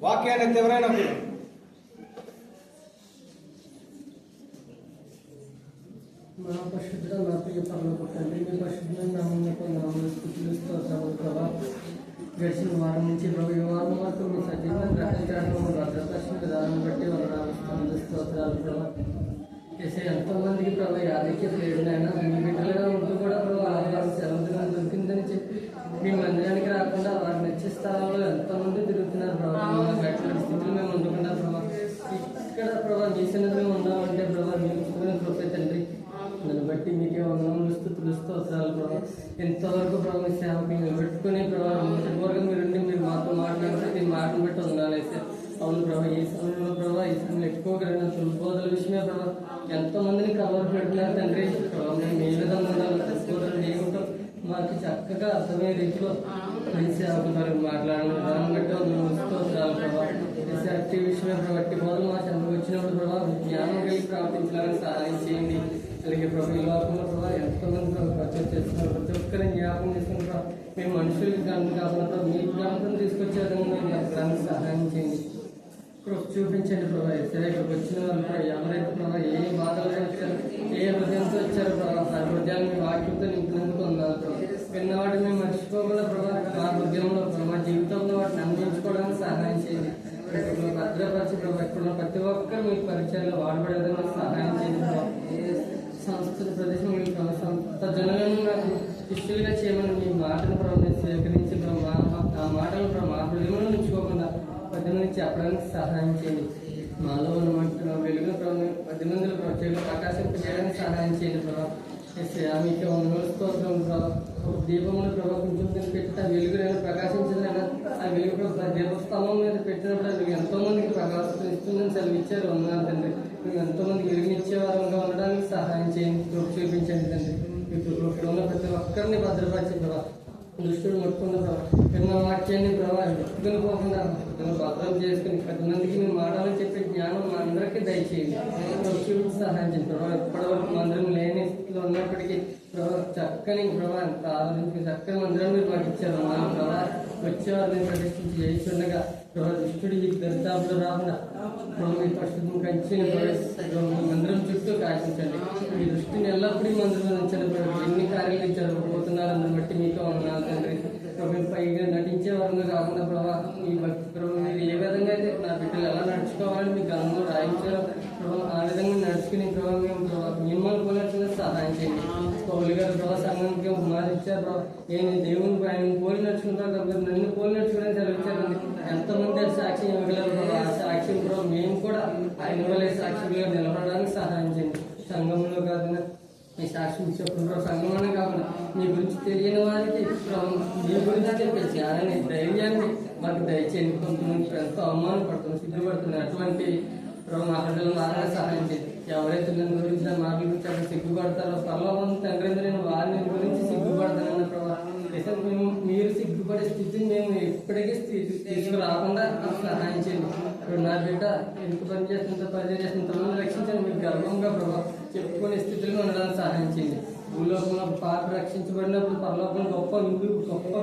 వాక్యాన్ని ఎత్తి ఎవరైనా మీరు మా పరిశుద్ధ మా ప్రియ పనులకు తండ్రి మీ పరిశుద్ధమైన నామములకు నామములు స్థుతులు స్తోత్రములు ప్రభా గడిచిన వారం నుంచి ప్రభు ఈ వారం వరకు మీ సజీవం ప్రకటించడం భద్రపరిచిన విధానం బట్టి వందనాలు స్తోత్రాలు ప్రభా చేసే ఎంతో మందికి ప్రభు యాదక్యత లేడునైనా మీ బిడ్డలుగా ఉంటూ కూడా ప్రభు ఆదివారం సెలవు దినం దొరికిందని చెప్పి మీ మందిరానికి రాకుండా వారి నచ్చే స్థలాల్లో ఎంతో మంది తిరుగుతున్నారు ప్రభావ అటువంటి స్థితిలో మేము ఉండకుండా ప్రభావ ఇక్కడ ప్రభావ మీ సన్నిధిలో ఉన్నామంటే ప్రభావ మీరు ఇస్తున్న కృపే తండ్రి దాన్ని బట్టి మీకే వందనములు స్థుతులు స్తోత్రాలు ప్రభావ ఎంతవరకు ప్రభావ మీ సేవకి నిలబెట్టుకుని ప్రభావ పూర్వకం మీరు మీరు మాతో మాట్లాడితే మీ మాటను బట్టి వందనాలైతే అవును ప్రభావ ఈ సమయంలో ప్రభావ ఈ సమయంలో ఎక్కువగా రెండు తుల్బోధల విషయమే ప్రభావ ఎంతో మందిని కవర్ పెడుతున్నారు తండ్రి. ప్రభావ మేము ఏ విధంగా ఉండాలి ఏమిటో మాకు చక్కగా అర్థమయ్యే రీతిలో మంచి సేవకు మాట్లాడడం దాన్ని బట్టి వందనములు స్తోత్రాలు ప్రభావ విషయమే బోధలు మా చెంతకు వచ్చినప్పుడు ప్రభావ జ్ఞానం కలిగి ప్రవర్తించాలని సహాయం చేయండి. అలాగే ప్రభు ఈ లోకంలో ప్రభావ ఎంతోమంది చేస్తున్నారు ప్రతి ఒక్కరిని జ్ఞాపకం చేసుకుని మేము మనుషులకి గమనం కాకుండా మీ జ్ఞాపకం తీసుకొచ్చే విధంగా మేము సహాయం చేయండి. కృప చూపించండి ప్రభావ సరే ఇక్కడికి వచ్చిన వాళ్ళు ఎవరైతే ప్రభావ ఏ బాధలు వచ్చారు ఏ హృదయంతో వచ్చారు ప్రభావ ఆ హృదయాన్ని మీ వాక్యంతో నింపినందుకు ఉన్నారు ప్రభావ మేము మర్చిపోకుండా ప్రభావ మా హృదయంలో ప్రభావ మా జీవితంలో వాటిని అందించుకోవడానికి సహాయం చేయండి. ఇక్కడ భద్రపరిచి ప్రభావ ఇక్కడ ప్రతి ఒక్కరు మీ పరిచయాలు వాడబడే విధంగా సహాయం చేయండి ప్రభావ సంస్కృతి ప్రదేశం మీ ప్రభావ సంత జనులను నాకు శిష్యులుగా చేయమని మీ మాటను ప్రభావ స్వీకరించి ప్రభావ మా- ఆ మాటలు ప్రభావ మా హృదయంలో ఉంచుకోకుండా పది మంది చెప్పడానికి సహాయం చేయండి. మాలో ఉన్న మంట వెలుగు ప్రభావ పది మందిలో ప్రత్యేక ప్రకాశింప చేయడానికి సహాయం చేయండి ప్రభావ మీకు వందల స్తోత్రం ప్రభావ ఒక ప్రభావ కొంచెం పెట్టి ఆ వెలుగు నేను ప్రకాశించదైనా ఆ వెలుగు ప్రభావ దీపస్తంభం మీద పెట్టినప్పుడు మీకు ఎంతో మందికి ప్రకాశం ఇస్తుందని సెలవిచ్చారు. వందనాలు తండ్రి. మేము ఎంతో మంది వెలుగునిచ్చే వారంగా ఉండడానికి సహాయం చేయండి చూపించండి తండ్రి. ఇప్పుడు ఇక్కడ ఉన్న ప్రతి ఒక్కరిని భద్రపరిచి ప్రభావ దుష్టుడు ముట్టుకున్న ప్రభావ విన్న వాక్యాన్ని ప్రభావ ఎత్తుకుని పోకుండా దాన్ని భద్రం చేసుకుని పది మందికి నేను మాటలు చెప్పే జ్ఞానం మా అందరికీ దయచేయండి. చూపించి సహాయం చేయండి ప్రభావ ఇప్పటివరకు మందిరం లేని స్థితిలో ఉన్నప్పటికీ ప్రభావ చక్కని ప్రభావ ఆలోచించి చక్కని మందిరం మీరు మాకు ఇచ్చారు. మా ప్రభావ వచ్చేవారిని ప్రదర్శించి చేస్తుండగా దుష్టుడి దరిదాపులు రాకుండా ప్రభావ పరిశుద్ధం కంచిని మందిరం చుట్టూ కాశించండి. మీ దృష్టిని ఎల్లప్పుడూ మందిరం ఉంచండి ఎన్ని కార్యాలు జరగబోతున్నారు అందుని బట్టి మీతో ఉన్నాను తండ్రి. ప్రభు పైగా నటించే వారంగా కాకుండా ప్రభావ మీ భక్తి ప్రభు మీరు ఏ విధంగా అయితే నా బిడ్డలు ఎలా నడుచుకోవాలని మీ గమనం రాయించారో ప్రభావ ఆ విధంగా నడుచుకుని ప్రభావ మేము ప్రభావ మిమ్మల్ని పోలినట్టుగా సహాయం చేయండి. పౌలు గారు ప్రభావ సంఘానికి మారిచ్చారు ప్రభావ నేను దేవుని ఆయన పోలి నడుచుకుంటాను కాబట్టి నన్ను పోలి ఎంతమంది సాక్షి ఇవ్వగలరు? ప్రభావ ఆ సాక్ష్యం మేము కూడా ఆయన వల్లే సాక్షిగా నిలబడడానికి సహాయం చేయండి. సంఘంలో కాకుండా మీ సాక్షి చెప్పుకుంటారు సంఘంలోనే కాకుండా మీ గురించి తెలియని వారికి మీ గురించి చెప్పే జ్ఞానాన్ని ధైర్యాన్ని మాకు దయచేయండి. కొంతమంది ఎంతో అవమానం పడుతుంది సిగ్గుపడుతుంది అటువంటి ప్రభు మా ప్రజలు సహాయం చేయండి. ఎవరైతే నన్ను గురించి నా మాటల గురించి అక్కడ సిగ్గుపడతారో పర్లోకం తండ్రి నేను వారిని గురించి ఇప్పటి స్థితిని మేము ఎప్పటికీ స్థితి తీసుకురాకుండా సహాయం చేయండి. ఇప్పుడు నా బిడ్డ ఎందుకు పని చేస్తుందో పని చేస్తుందో రక్షించండి. మీకు గర్వంగా ప్రభావ చెప్పుకునే స్థితిలో ఉండడానికి సహాయం చేయండి. భూలోకంలో పాప రక్షించబడినప్పుడు పరలోకంలో గొప్ప ఇందు గొప్ప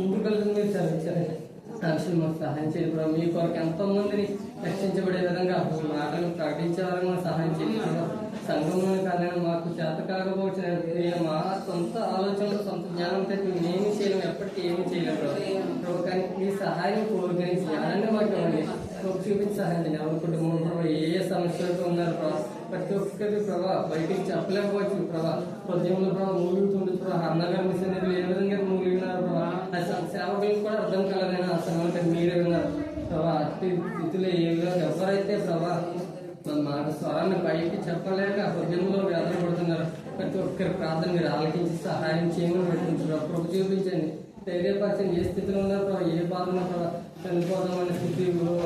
ఇందు కలిసి మీరు చదివించారండి సాక్షులు మాకు సహాయం చేయండి ప్రభావ మీ కొరకు ఎంతో మందిని రక్షించబడే విధంగా మాటలు ప్రకటించే విధంగా సహాయం చేయండి ప్రభావ. సంఘంలో కానీ మాకు చేత కాకపోవచ్చు మా సొంత ఆలోచనలు సొంత జ్ఞానంతో మేము చేయలేము. ఎప్పటికీ ఏమీ చేయలేము ప్రభావ. ప్రభావ కానీ మీ సహాయం కోరుకుని జ్ఞానాన్ని మాకు ఇవ్వండి చూపించి సహాయం చేయండి ఎవరి కుటుంబం ప్రభావ ఏ ఏ సమస్యలతో ఉన్నారు ప్రభావ ప్రతి ఒక్కరి ప్రభావ బయటికి చెప్పలేకపోవచ్చు ప్రభావ హృదయంలో ప్రభావ మూలుగుతుండొచ్చు ప్రభావ అన్నగారు మిషన్ ఏ విధంగా మూలిగినారు ప్రభావ సేవకులకు కూడా అర్థం కలదైనా అసలు మీరే ఉన్నారు ప్రభావ అట్టి స్థితిలో ఏ విధంగా ఎవరైతే ప్రభావ మాట స్వరాన్ని పైకి చెప్పలేక హృదయంలో వేదన పడుతున్నారు ప్రతి ఒక్కరి ప్రార్థన మీరు ఆలకించి సహాయం చేయమని పెట్టుకుంటున్నారు. ప్రభు చూపించండి. ధైర్యపరచండి ఏ స్థితిలో ఉన్నారు ప్రభావ ఏ బాధ ఉన్నా ప్రభావ చనిపోదామనే స్థితి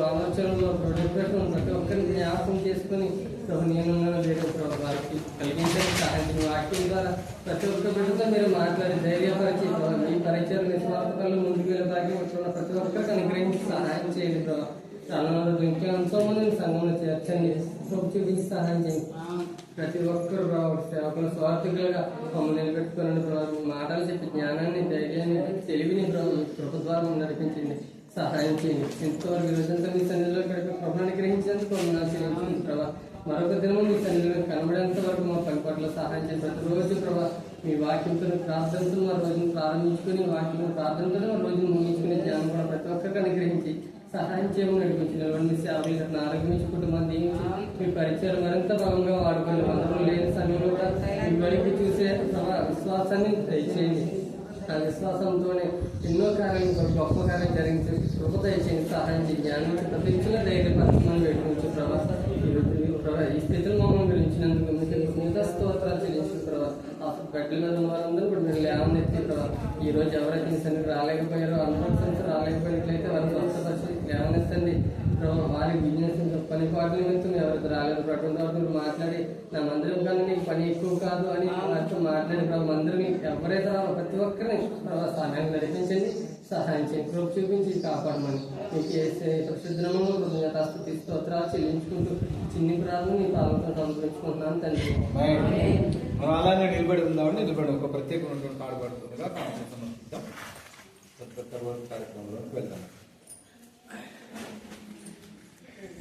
ఆలోచనలో డిప్రెషన్ ప్రతి ఒక్కరిని జ్ఞాపకం చేసుకుని ప్రభు నేనున్నాను లేదు ప్రభు వారికి కలిగించండి సహాయం వాక్యం ద్వారా ప్రతి ఒక్క బిడ్డతో మీరు మాట్లాడి ధైర్యపరిచి ఈ పరిచయం నిస్వార్థకాలు ముందుకు వెళ్ళడానికి వచ్చిన ప్రతి ఒక్కరికి అనుగ్రహించి సహాయం చేయండి ప్రభావ చాలా ఇంకా ఎంతో మందిని సంఘంలో చేర్చండి ప్రభు చూపించి సహాయం చేయండి. ప్రతి ఒక్కరు ప్రభావ సేవకులు స్వార్థకులుగా మమ్మల్ని నిలబెట్టుకుని ప్రభావ మాటలు చెప్పి జ్ఞానాన్ని ధైర్యాన్ని తెలివిని ప్రభు నడిపించండి. సహాయం చేయండి. ఇంతవరకు రోజంతా మీ సన్నిధిలో గడిపే ప్రభుత్వాన్ని గ్రహించినందుకు వందనాలు ప్రభా. మరొక దినము మీ సన్నిధిలో కనబడేంత వరకు మా పని పట్ల సహాయం చేసి ప్రతిరోజు ప్రభా మీ వాక్యంతో ప్రార్థనతో మా రోజును ప్రారంభించుకుని వాక్యం ప్రార్థనతో మా రోజును ముగించుకునే ధ్యానం కూడా ప్రతి ఒక్కరికి అనుగ్రహించి సహాయం చేయమని నడిపించి నిలబడి సేవలు ఆరోగ్యం కుటుంబాన్ని దీవించి మీ పరిచయం మరింత భాగంగా వాడుకొని అందరూ లేని సమయంలో కూడా మీ చూసే ప్రభా విశ్వాసాన్ని దయచేయండి. ఆ విశ్వాసంతోనే ఎన్నో కార్యాలు గొప్ప కార్యం జరిగించి కృపత దయచేయండి సహాయం చేయండి జ్ఞానం తప్పించిన ధైర్యపరచమని వేడుకోవచ్చు ప్రభా ఈ ఈ స్థితిలో మమ్మల్ని గురించినందుకు మీకు మిగతా స్తోత్రాలు చెల్లించిన ప్రభా. ఆ గడ్డి మీద ఉన్న వారందరూ ఇప్పుడు మీరు లేవనెత్తి ప్రభా. ఈ రోజు ఎవరైతే మీ రాలేకపోయారో అందరూ అనుభవం రాలేకపోయినట్లయితే వారిని ప్రభావ బిజినెస్ పని పాటలు వెళ్తున్నాయి ఎవరికి రాలేదు అటువంటి వారు మాట్లాడి నా మందిరం కానీ నీకు పని ఎక్కువ కాదు అని వారితో మాట్లాడి ప్రభావ మందిరం ఎవరైతే రావాలో ప్రతి ఒక్కరిని సహాయం నడిపించండి సహాయం చేయండి కృప చూపించి కాపాడమని. మీకు చేసే ప్రసిద్ధము కృతజ్ఞతాస్తుతి స్తోత్రాలు చెల్లించుకుంటూ చిన్ని ప్రార్థన మీ పాలనతో సమర్పించుకుంటున్నాను తండ్రి. మనం అలానే నిలబడి ఉందామని నిలబడి ఒక ప్రత్యేకమైనటువంటి పాడుబడుతుందిగా కార్యక్రమంలోకి వెళ్దాం.